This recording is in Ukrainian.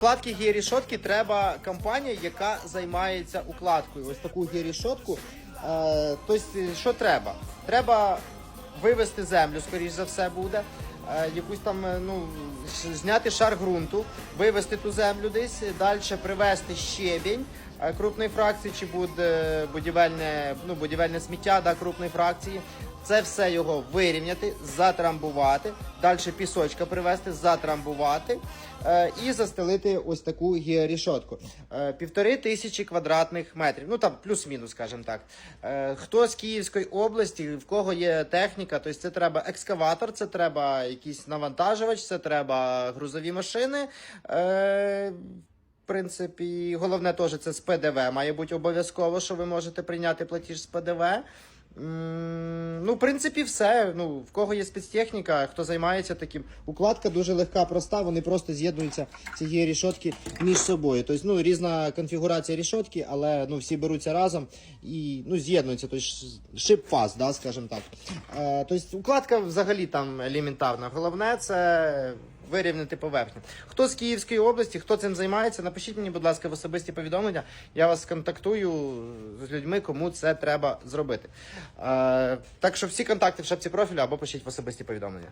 Укладки гієрішотки треба компанія, яка займається укладкою. Ось таку гієрішотку. Е, тобто, що треба? Треба вивести землю, скоріш за все буде. Е, якусь там, е, ну, зняти шар ґрунту, вивести ту землю десь, далі привезти щебінь крупної фракції, чи буде будівельне, ну, будівельне сміття да, крупної фракції. Це все його вирівняти, затрамбувати, далі пісочка привезти, затрамбувати е, і застелити ось таку георішотку. Е, Півтори тисячі квадратних метрів. Ну там плюс-мінус, скажімо так. Е, хто з Київської області, в кого є техніка, тобто це треба екскаватор, це треба якийсь навантажувач, це треба грузові машини. Е, принципі, головне теж це з ПДВ. Має бути обов'язково, що ви можете прийняти платіж з ПДВ. Ну, в принципі, все. Ну, в кого є спецтехніка, хто займається таким. Укладка дуже легка, проста, вони просто з'єднуються ці є рішотки між собою. Тобто, ну, різна конфігурація рішотки, але ну, всі беруться разом і ну, з'єднуються. Тобто, шип фаз, да, скажімо так. Е, тобто, укладка взагалі там елементарна. Головне це вирівняти поверхню. Хто з Київської області, хто цим займається, напишіть мені, будь ласка, в особисті повідомлення. Я вас контактую з людьми, кому це треба зробити. Е, так що всі контакти в шапці профілю або пишіть в особисті повідомлення.